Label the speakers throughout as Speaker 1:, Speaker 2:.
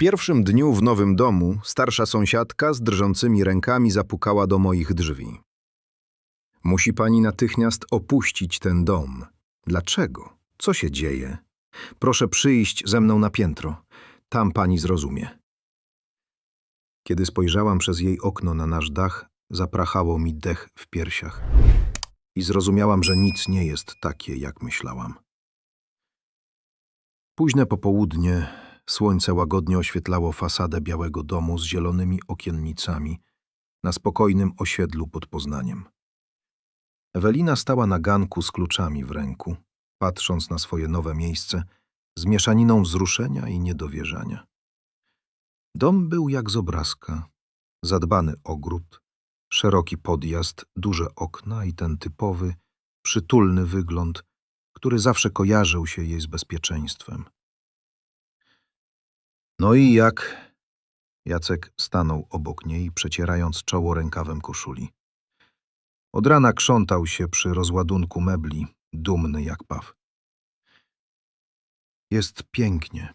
Speaker 1: pierwszym dniu w nowym domu starsza sąsiadka z drżącymi rękami zapukała do moich drzwi. Musi pani natychmiast opuścić ten dom. Dlaczego? Co się dzieje? Proszę przyjść ze mną na piętro. Tam pani zrozumie. Kiedy spojrzałam przez jej okno na nasz dach, zaprachało mi dech w piersiach. I zrozumiałam, że nic nie jest takie, jak myślałam. Późne popołudnie słońce łagodnie oświetlało fasadę białego domu z zielonymi okiennicami na spokojnym osiedlu pod Poznaniem. Ewelina stała na ganku z kluczami w ręku, patrząc na swoje nowe miejsce z mieszaniną wzruszenia i niedowierzania. Dom był jak z obrazka. Zadbany ogród, szeroki podjazd, duże okna i ten typowy, przytulny wygląd, który zawsze kojarzył się jej z bezpieczeństwem. No i jak? Jacek stanął obok niej, przecierając czoło rękawem koszuli. Od rana krzątał się przy rozładunku mebli, dumny jak paw. Jest pięknie,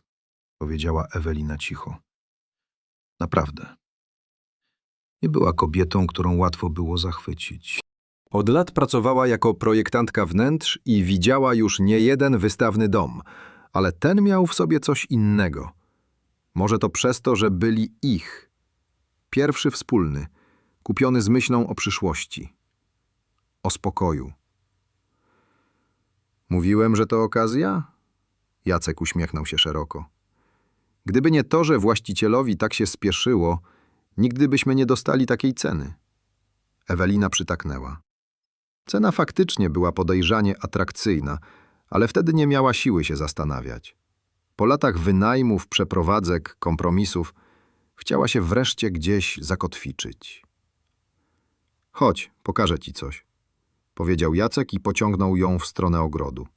Speaker 1: powiedziała Ewelina cicho. Naprawdę. Nie była kobietą, którą łatwo było zachwycić. Od lat pracowała jako projektantka wnętrz i widziała już nie jeden wystawny dom, ale ten miał w sobie coś innego. Może to przez to, że byli ich. Pierwszy wspólny, kupiony z myślą o przyszłości, o spokoju. Mówiłem, że to okazja? Jacek uśmiechnął się szeroko. Gdyby nie to, że właścicielowi tak się spieszyło, nigdy byśmy nie dostali takiej ceny. Ewelina przytaknęła. Cena faktycznie była podejrzanie atrakcyjna, ale wtedy nie miała siły się zastanawiać. Po latach wynajmów, przeprowadzek, kompromisów, chciała się wreszcie gdzieś zakotwiczyć. Chodź, pokażę ci coś, powiedział Jacek i pociągnął ją w stronę ogrodu.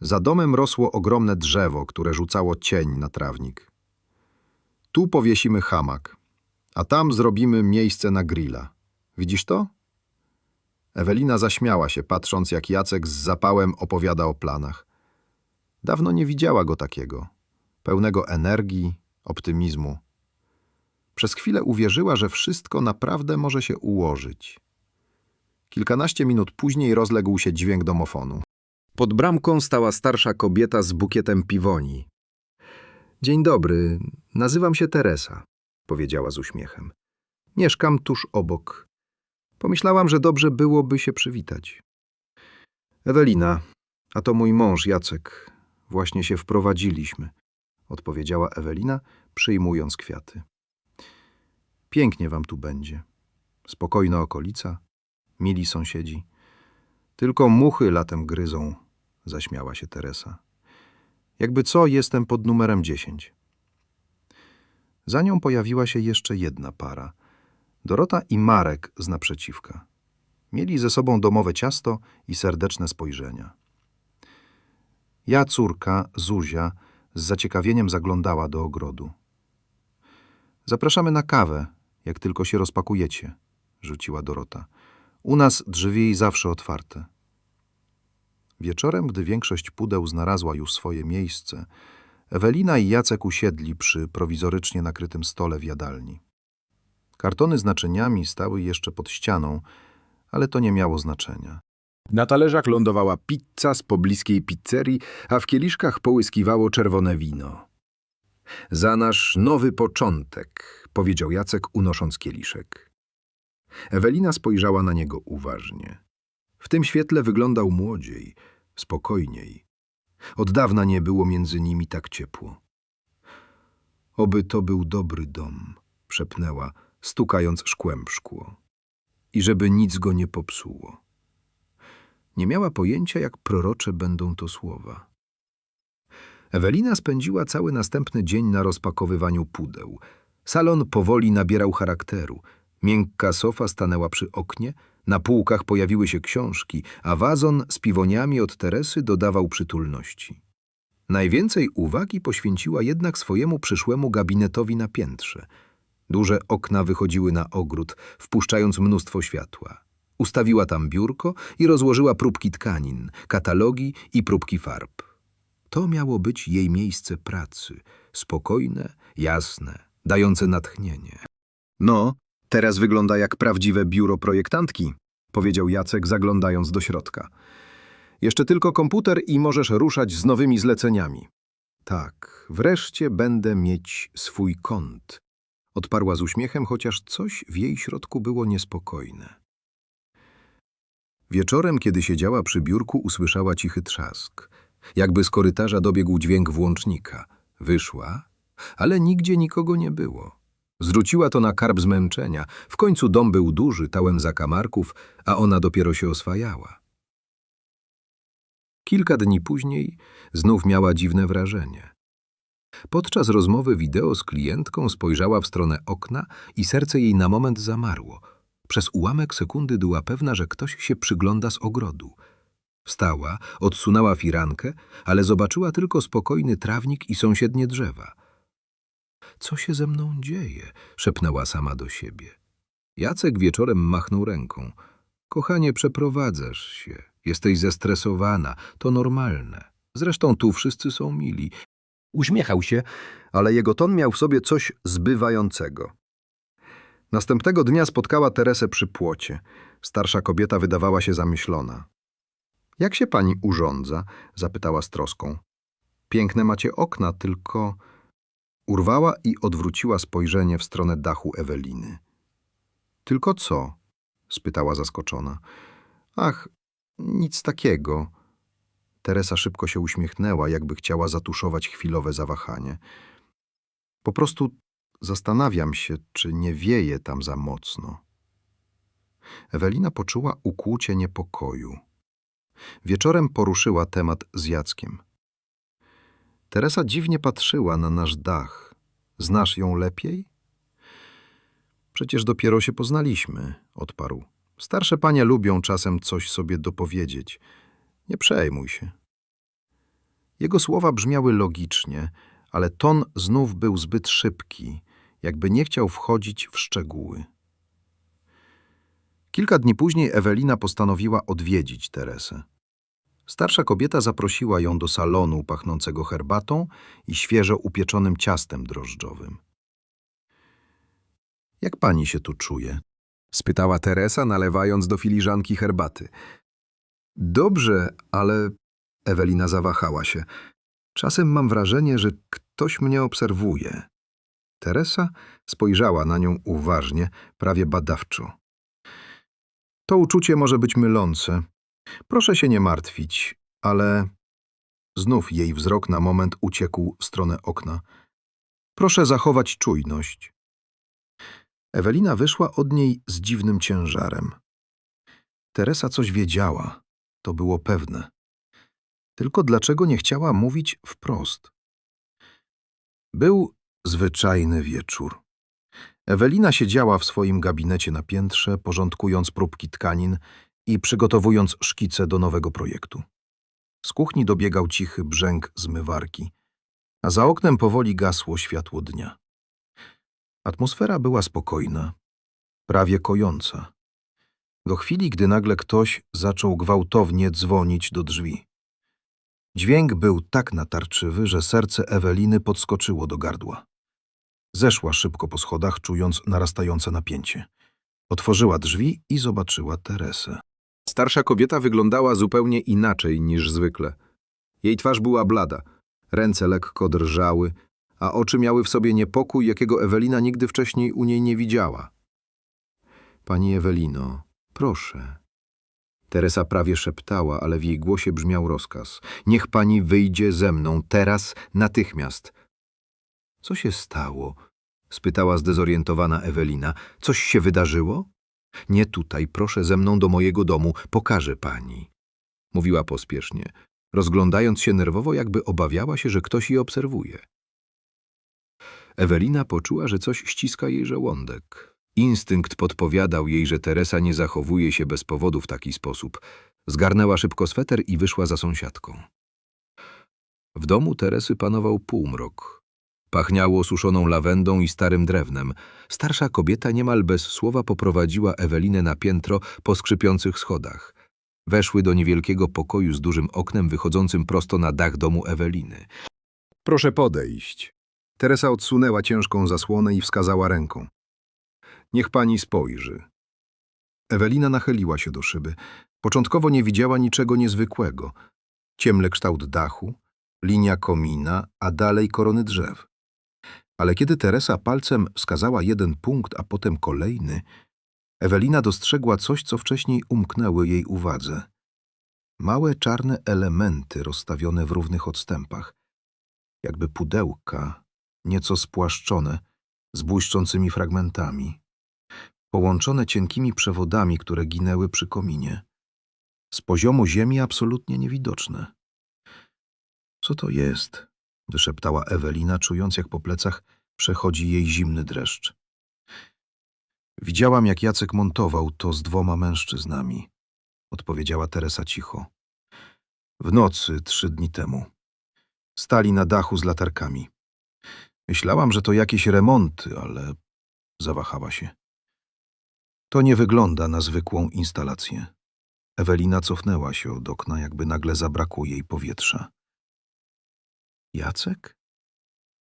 Speaker 1: Za domem rosło ogromne drzewo, które rzucało cień na trawnik. Tu powiesimy hamak, a tam zrobimy miejsce na grilla. Widzisz to? Ewelina zaśmiała się, patrząc jak Jacek z zapałem opowiada o planach. Dawno nie widziała go takiego, pełnego energii, optymizmu. Przez chwilę uwierzyła, że wszystko naprawdę może się ułożyć. Kilkanaście minut później rozległ się dźwięk domofonu. Pod bramką stała starsza kobieta z bukietem piwoni. Dzień dobry, nazywam się Teresa, powiedziała z uśmiechem. Mieszkam tuż obok. Pomyślałam, że dobrze byłoby się przywitać. Ewelina, a to mój mąż Jacek. Właśnie się wprowadziliśmy, odpowiedziała Ewelina, przyjmując kwiaty. Pięknie wam tu będzie. Spokojna okolica, mili sąsiedzi. Tylko muchy latem gryzą, zaśmiała się Teresa. Jakby co, jestem pod numerem dziesięć. Za nią pojawiła się jeszcze jedna para. Dorota i Marek z naprzeciwka. Mieli ze sobą domowe ciasto i serdeczne spojrzenia. Ja, córka, Zuzia, z zaciekawieniem zaglądała do ogrodu. Zapraszamy na kawę, jak tylko się rozpakujecie, rzuciła Dorota. U nas drzwi zawsze otwarte. Wieczorem, gdy większość pudeł znalazła już swoje miejsce, Ewelina i Jacek usiedli przy prowizorycznie nakrytym stole w jadalni. Kartony z naczyniami stały jeszcze pod ścianą, ale to nie miało znaczenia. Na talerzach lądowała pizza z pobliskiej pizzerii, a w kieliszkach połyskiwało czerwone wino. Za nasz nowy początek, powiedział Jacek, unosząc kieliszek. Ewelina spojrzała na niego uważnie. W tym świetle wyglądał młodziej, spokojniej. Od dawna nie było między nimi tak ciepło. Oby to był dobry dom, szepnęła, stukając szkłem w szkło. I żeby nic go nie popsuło. Nie miała pojęcia, jak prorocze będą to słowa. Ewelina spędziła cały następny dzień na rozpakowywaniu pudeł. Salon powoli nabierał charakteru. Miękka sofa stanęła przy oknie, na półkach pojawiły się książki, a wazon z piwoniami od Teresy dodawał przytulności. Najwięcej uwagi poświęciła jednak swojemu przyszłemu gabinetowi na piętrze. Duże okna wychodziły na ogród, wpuszczając mnóstwo światła. Ustawiła tam biurko i rozłożyła próbki tkanin, katalogi i próbki farb. To miało być jej miejsce pracy, spokojne, jasne, dające natchnienie.
Speaker 2: No, teraz wygląda jak prawdziwe biuro projektantki, powiedział Jacek, zaglądając do środka.
Speaker 1: Jeszcze tylko komputer i możesz ruszać z nowymi zleceniami. Tak, wreszcie będę mieć swój kąt. Odparła z uśmiechem, chociaż coś w jej środku było niespokojne. Wieczorem, kiedy siedziała przy biurku, usłyszała cichy trzask. Jakby z korytarza dobiegł dźwięk włącznika. Wyszła, ale nigdzie nikogo nie było. Zwróciła to na karb zmęczenia. W końcu dom był duży, tałem zakamarków, a ona dopiero się oswajała. Kilka dni później znów miała dziwne wrażenie. Podczas rozmowy wideo z klientką spojrzała w stronę okna i serce jej na moment zamarło. Przez ułamek sekundy była pewna, że ktoś się przygląda z ogrodu. Wstała, odsunęła firankę, ale zobaczyła tylko spokojny trawnik i sąsiednie drzewa. Co się ze mną dzieje? szepnęła sama do siebie. Jacek wieczorem machnął ręką. Kochanie, przeprowadzasz się. Jesteś zestresowana. To normalne. Zresztą tu wszyscy są mili.
Speaker 2: Uśmiechał się, ale jego ton miał w sobie coś zbywającego.
Speaker 1: Następnego dnia spotkała Teresę przy płocie. Starsza kobieta wydawała się zamyślona. Jak się pani urządza? zapytała z troską. Piękne macie okna, tylko... Urwała i odwróciła spojrzenie w stronę dachu Eweliny. Tylko co? spytała zaskoczona. Ach, nic takiego. Teresa szybko się uśmiechnęła, jakby chciała zatuszować chwilowe zawahanie. Po prostu zastanawiam się, czy nie wieje tam za mocno. Ewelina poczuła ukłucie niepokoju. Wieczorem poruszyła temat z Jackiem. Teresa dziwnie patrzyła na nasz dach. Znasz ją lepiej? Przecież dopiero się poznaliśmy, odparł. Starsze panie lubią czasem coś sobie dopowiedzieć. Nie przejmuj się. Jego słowa brzmiały logicznie, ale ton znów był zbyt szybki, jakby nie chciał wchodzić w szczegóły. Kilka dni później Ewelina postanowiła odwiedzić Teresę. Starsza kobieta zaprosiła ją do salonu pachnącego herbatą i świeżo upieczonym ciastem drożdżowym. Jak pani się tu czuje? spytała Teresa, nalewając do filiżanki herbaty. Dobrze, ale Ewelina zawahała się. Czasem mam wrażenie, że ktoś mnie obserwuje. Teresa spojrzała na nią uważnie, prawie badawczo. To uczucie może być mylące. Proszę się nie martwić, ale... Znów jej wzrok na moment uciekł w stronę okna. Proszę zachować czujność. Ewelina wyszła od niej z dziwnym ciężarem. Teresa coś wiedziała, to było pewne. Tylko dlaczego nie chciała mówić wprost? Był zwyczajny wieczór. Ewelina siedziała w swoim gabinecie na piętrze, porządkując próbki tkanin i przygotowując szkice do nowego projektu. Z kuchni dobiegał cichy brzęk zmywarki, a za oknem powoli gasło światło dnia. Atmosfera była spokojna, prawie kojąca. Do chwili, gdy nagle ktoś zaczął gwałtownie dzwonić do drzwi. Dźwięk był tak natarczywy, że serce Eweliny podskoczyło do gardła. Zeszła szybko po schodach, czując narastające napięcie. Otworzyła drzwi i zobaczyła Teresę. Starsza kobieta wyglądała zupełnie inaczej niż zwykle. Jej twarz była blada, ręce lekko drżały, a oczy miały w sobie niepokój, jakiego Ewelina nigdy wcześniej u niej nie widziała. Pani Ewelino, proszę. Teresa prawie szeptała, ale w jej głosie brzmiał rozkaz. Niech pani wyjdzie ze mną, teraz, natychmiast. Co się stało? spytała zdezorientowana Ewelina. Coś się wydarzyło? Nie tutaj, proszę ze mną do mojego domu, pokażę pani. Mówiła pospiesznie, rozglądając się nerwowo, jakby obawiała się, że ktoś jej obserwuje. Ewelina poczuła, że coś ściska jej żołądek. Instynkt podpowiadał jej, że Teresa nie zachowuje się bez powodu w taki sposób. Zgarnęła szybko sweter i wyszła za sąsiadką. W domu Teresy panował półmrok. Pachniało suszoną lawendą i starym drewnem. Starsza kobieta niemal bez słowa poprowadziła Ewelinę na piętro po skrzypiących schodach. Weszły do niewielkiego pokoju z dużym oknem wychodzącym prosto na dach domu Eweliny.
Speaker 2: Proszę podejść, Teresa odsunęła ciężką zasłonę i wskazała ręką. Niech pani spojrzy. Ewelina nachyliła się do szyby. Początkowo nie widziała niczego niezwykłego. Ciemny kształt dachu, linia komina, a dalej korony drzew. Ale kiedy Teresa palcem wskazała jeden punkt, a potem kolejny, Ewelina dostrzegła coś, co wcześniej umknęło jej uwadze. Małe czarne elementy rozstawione w równych odstępach, jakby pudełka, nieco spłaszczone, z błyszczącymi fragmentami, połączone cienkimi przewodami, które ginęły przy kominie. Z poziomu ziemi absolutnie niewidoczne. Co to jest? Wyszeptała Ewelina, czując jak po plecach przechodzi jej zimny dreszcz. Widziałam, jak Jacek montował to z dwoma mężczyznami, odpowiedziała Teresa cicho. W nocy trzy dni temu. Stali na dachu z latarkami. Myślałam, że to jakieś remonty, ale zawahała się. To nie wygląda na zwykłą instalację. Ewelina cofnęła się od okna, jakby nagle zabrakło jej powietrza. Jacek?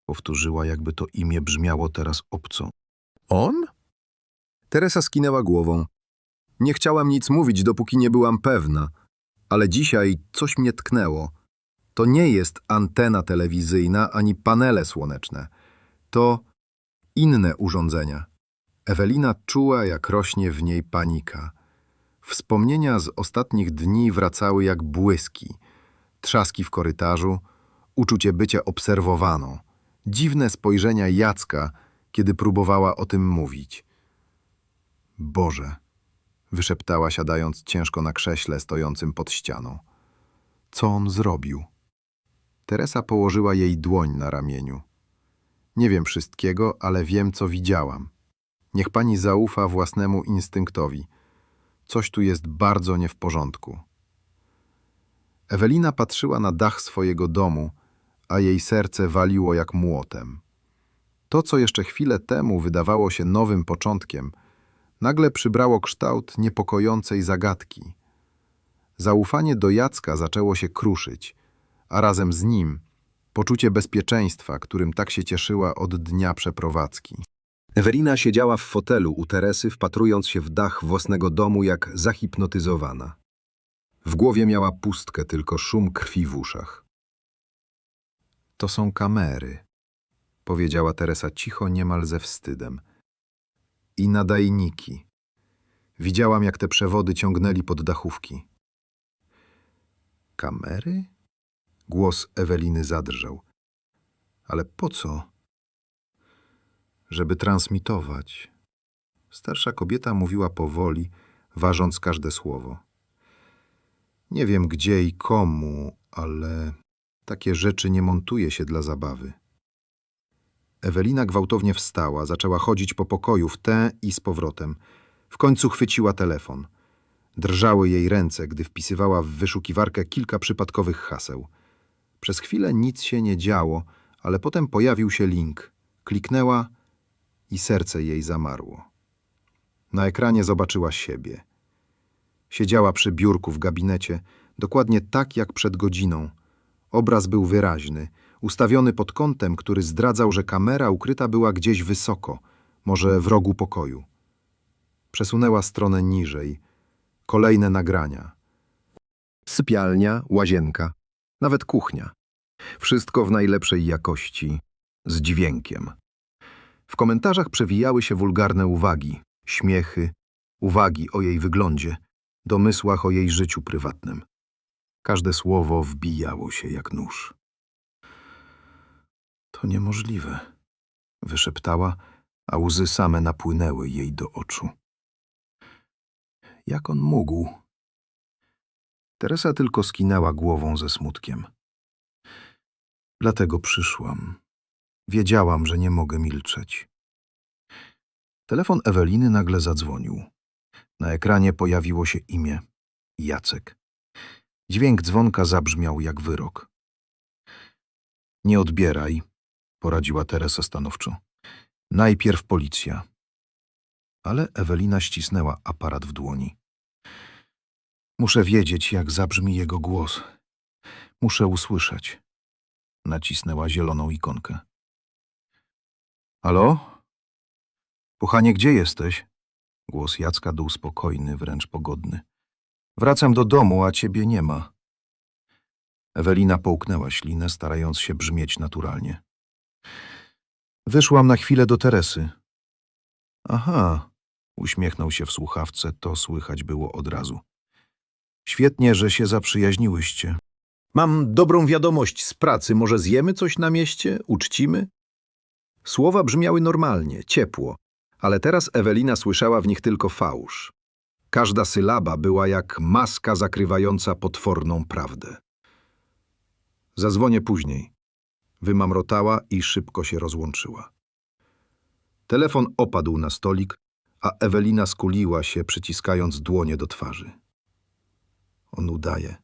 Speaker 2: Powtórzyła, jakby to imię brzmiało teraz obco. On? Teresa skinęła głową. Nie chciałam nic mówić, dopóki nie byłam pewna, ale dzisiaj coś mnie tknęło. To nie jest antena telewizyjna ani panele słoneczne. To inne urządzenia. Ewelina czuła, jak rośnie w niej panika. Wspomnienia z ostatnich dni wracały jak błyski. Trzaski w korytarzu, uczucie bycia obserwowaną, dziwne spojrzenia Jacka, kiedy próbowała o tym mówić. Boże, wyszeptała siadając ciężko na krześle stojącym pod ścianą. Co on zrobił? Teresa położyła jej dłoń na ramieniu. Nie wiem wszystkiego, ale wiem, co widziałam. Niech pani zaufa własnemu instynktowi. Coś tu jest bardzo nie w porządku. Ewelina patrzyła na dach swojego domu, a jej serce waliło jak młotem. To, co jeszcze chwilę temu wydawało się nowym początkiem, nagle przybrało kształt niepokojącej zagadki. Zaufanie do Jacka zaczęło się kruszyć, a razem z nim poczucie bezpieczeństwa, którym tak się cieszyła od dnia przeprowadzki. Ewelina siedziała w fotelu u Teresy, wpatrując się w dach własnego domu jak zahipnotyzowana. W głowie miała pustkę, tylko szum krwi w uszach. To są kamery, powiedziała Teresa cicho, niemal ze wstydem. I nadajniki. Widziałam, jak te przewody ciągnęli pod dachówki. Kamery? Głos Eweliny zadrżał. Ale po co? Żeby transmitować. Starsza kobieta mówiła powoli, ważąc każde słowo. Nie wiem gdzie i komu, ale takie rzeczy nie montuje się dla zabawy. Ewelina gwałtownie wstała, zaczęła chodzić po pokoju w tę i z powrotem. W końcu chwyciła telefon. Drżały jej ręce, gdy wpisywała w wyszukiwarkę kilka przypadkowych haseł. Przez chwilę nic się nie działo, ale potem pojawił się link. Kliknęła i serce jej zamarło. Na ekranie zobaczyła siebie. Siedziała przy biurku w gabinecie, dokładnie tak jak przed godziną. Obraz był wyraźny, ustawiony pod kątem, który zdradzał, że kamera ukryta była gdzieś wysoko, może w rogu pokoju. Przesunęła stronę niżej. Kolejne nagrania. Sypialnia, łazienka, nawet kuchnia. Wszystko w najlepszej jakości, z dźwiękiem. W komentarzach przewijały się wulgarne uwagi, śmiechy, uwagi o jej wyglądzie, domysłach o jej życiu prywatnym. Każde słowo wbijało się jak nóż. To niemożliwe, wyszeptała, a łzy same napłynęły jej do oczu. Jak on mógł? Teresa tylko skinęła głową ze smutkiem. Dlatego przyszłam. Wiedziałam, że nie mogę milczeć. Telefon Eweliny nagle zadzwonił. Na ekranie pojawiło się imię Jacek. Dźwięk dzwonka zabrzmiał jak wyrok. Nie odbieraj, poradziła Teresa stanowczo. Najpierw policja. Ale Ewelina ścisnęła aparat w dłoni. Muszę wiedzieć, jak zabrzmi jego głos. Muszę usłyszeć. Nacisnęła zieloną ikonkę. Halo? Kochanie, gdzie jesteś? Głos Jacka był spokojny, wręcz pogodny. Wracam do domu, a ciebie nie ma. Ewelina połknęła ślinę, starając się brzmieć naturalnie. Wyszłam na chwilę do Teresy. Aha, uśmiechnął się w słuchawce, to słychać było od razu. Świetnie, że się zaprzyjaźniłyście.
Speaker 1: Mam dobrą wiadomość z pracy. Może zjemy coś na mieście? Uczcimy? Słowa brzmiały normalnie, ciepło, ale teraz Ewelina słyszała w nich tylko fałsz. Każda sylaba była jak maska zakrywająca potworną prawdę. Zadzwonię później. Wymamrotała i szybko się rozłączyła. Telefon opadł na stolik, a Ewelina skuliła się, przyciskając dłonie do twarzy. On udaje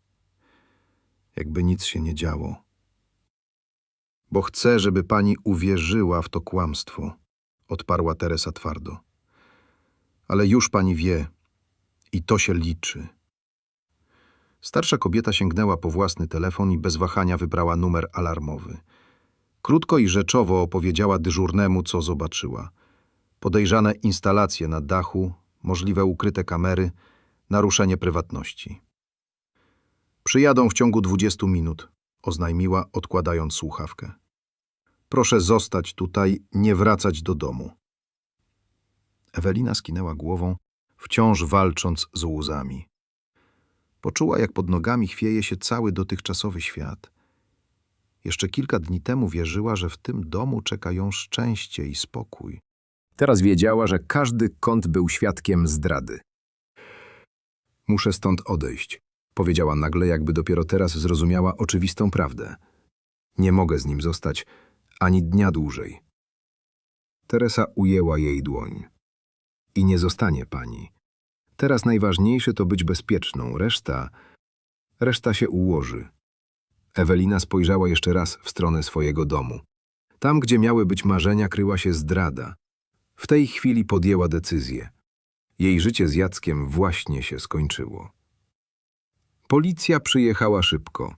Speaker 1: jakby nic się nie działo. Bo chcę, żeby pani uwierzyła w to kłamstwo, odparła Teresa twardo. Ale już pani wie, i to się liczy. Starsza kobieta sięgnęła po własny telefon i bez wahania wybrała numer alarmowy. Krótko i rzeczowo opowiedziała dyżurnemu, co zobaczyła. Podejrzane instalacje na dachu, możliwe ukryte kamery, naruszenie prywatności. Przyjadą w ciągu 20 minut, oznajmiła, odkładając słuchawkę. Proszę zostać tutaj, nie wracać do domu. Ewelina skinęła głową, wciąż walcząc z łzami. Poczuła, jak pod nogami chwieje się cały dotychczasowy świat. Jeszcze kilka dni temu wierzyła, że w tym domu czeka ją szczęście i spokój. Teraz wiedziała, że każdy kąt był świadkiem zdrady. Muszę stąd odejść powiedziała nagle, jakby dopiero teraz zrozumiała oczywistą prawdę. Nie mogę z nim zostać ani dnia dłużej. Teresa ujęła jej dłoń. I nie zostanie pani. Teraz najważniejsze to być bezpieczną, reszta... reszta się ułoży. Ewelina spojrzała jeszcze raz w stronę swojego domu. Tam, gdzie miały być marzenia, kryła się zdrada. W tej chwili podjęła decyzję. Jej życie z Jackiem właśnie się skończyło. Policja przyjechała szybko.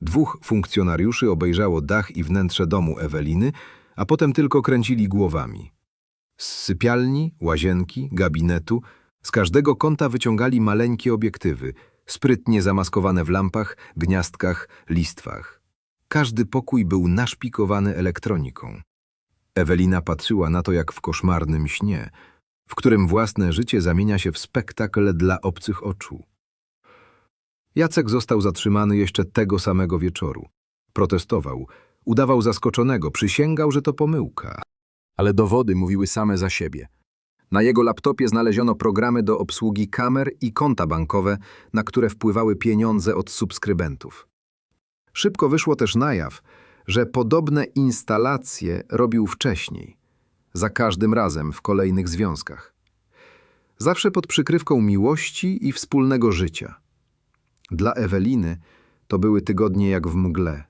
Speaker 1: Dwóch funkcjonariuszy obejrzało dach i wnętrze domu Eweliny, a potem tylko kręcili głowami. Z sypialni, łazienki, gabinetu, z każdego kąta wyciągali maleńkie obiektywy, sprytnie zamaskowane w lampach, gniazdkach, listwach. Każdy pokój był naszpikowany elektroniką. Ewelina patrzyła na to jak w koszmarnym śnie, w którym własne życie zamienia się w spektakl dla obcych oczu. Jacek został zatrzymany jeszcze tego samego wieczoru. Protestował, udawał zaskoczonego, przysięgał, że to pomyłka. Ale dowody mówiły same za siebie. Na jego laptopie znaleziono programy do obsługi kamer i konta bankowe, na które wpływały pieniądze od subskrybentów. Szybko wyszło też na jaw, że podobne instalacje robił wcześniej, za każdym razem w kolejnych związkach. Zawsze pod przykrywką miłości i wspólnego życia. Dla Eweliny to były tygodnie jak w mgle.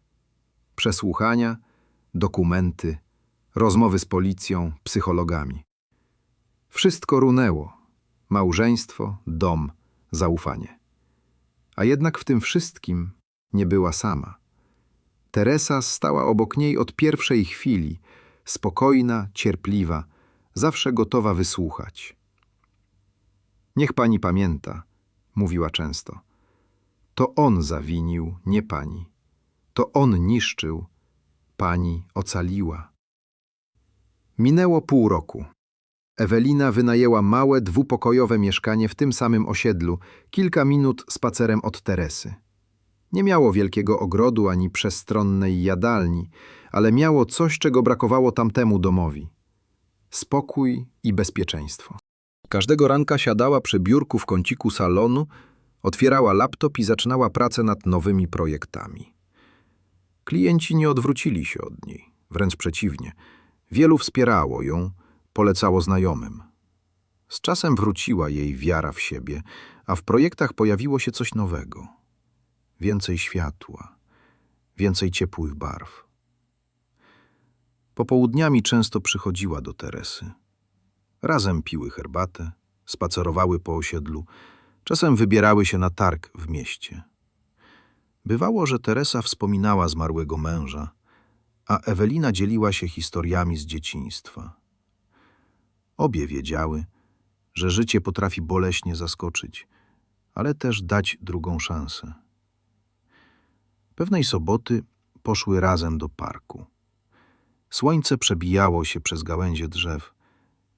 Speaker 1: Przesłuchania, dokumenty, rozmowy z policją, psychologami. Wszystko runęło. Małżeństwo, dom, zaufanie. A jednak w tym wszystkim nie była sama. Teresa stała obok niej od pierwszej chwili, spokojna, cierpliwa, zawsze gotowa wysłuchać. Niech pani pamięta, mówiła często – to on zawinił, nie pani. To on niszczył, pani ocaliła. Minęło pół roku. Ewelina wynajęła małe, dwupokojowe mieszkanie w tym samym osiedlu, kilka minut spacerem od Teresy. Nie miało wielkiego ogrodu ani przestronnej jadalni, ale miało coś, czego brakowało tamtemu domowi. Spokój i bezpieczeństwo. Każdego ranka siadała przy biurku w kąciku salonu, Otwierała laptop i zaczynała pracę nad nowymi projektami. Klienci nie odwrócili się od niej, wręcz przeciwnie. Wielu wspierało ją, polecało znajomym. Z czasem wróciła jej wiara w siebie, a w projektach pojawiło się coś nowego. Więcej światła, więcej ciepłych barw. Popołudniami często przychodziła do Teresy. Razem piły herbatę, spacerowały po osiedlu, Czasem wybierały się na targ w mieście. Bywało, że Teresa wspominała zmarłego męża, a Ewelina dzieliła się historiami z dzieciństwa. Obie wiedziały, że życie potrafi boleśnie zaskoczyć, ale też dać drugą szansę. Pewnej soboty poszły razem do parku. Słońce przebijało się przez gałęzie drzew.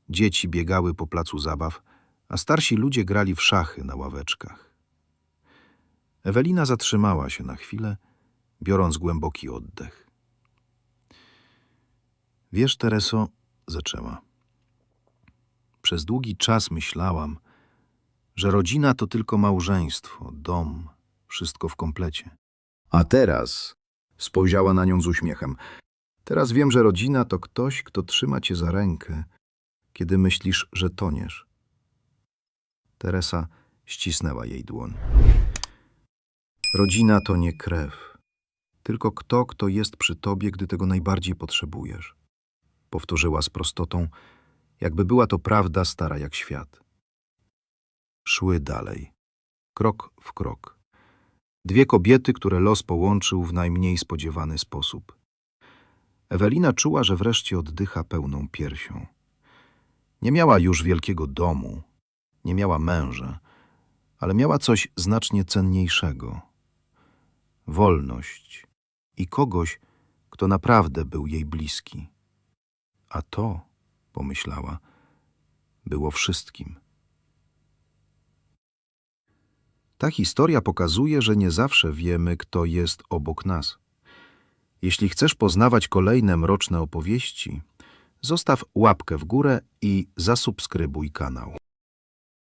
Speaker 1: Dzieci biegały po placu zabaw, a starsi ludzie grali w szachy na ławeczkach. Ewelina zatrzymała się na chwilę, biorąc głęboki oddech. Wiesz, Tereso, zaczęła. Przez długi czas myślałam, że rodzina to tylko małżeństwo, dom, wszystko w komplecie. A teraz spojrzała na nią z uśmiechem. Teraz wiem, że rodzina to ktoś, kto trzyma cię za rękę, kiedy myślisz, że toniesz. Teresa ścisnęła jej dłoń. Rodzina to nie krew, tylko kto, kto jest przy tobie, gdy tego najbardziej potrzebujesz. Powtórzyła z prostotą, jakby była to prawda stara jak świat. Szły dalej, krok w krok. Dwie kobiety, które los połączył w najmniej spodziewany sposób. Ewelina czuła, że wreszcie oddycha pełną piersią. Nie miała już wielkiego domu, nie miała męża, ale miała coś znacznie cenniejszego wolność i kogoś, kto naprawdę był jej bliski. A to, pomyślała, było wszystkim. Ta historia pokazuje, że nie zawsze wiemy, kto jest obok nas. Jeśli chcesz poznawać kolejne mroczne opowieści, zostaw łapkę w górę i zasubskrybuj kanał.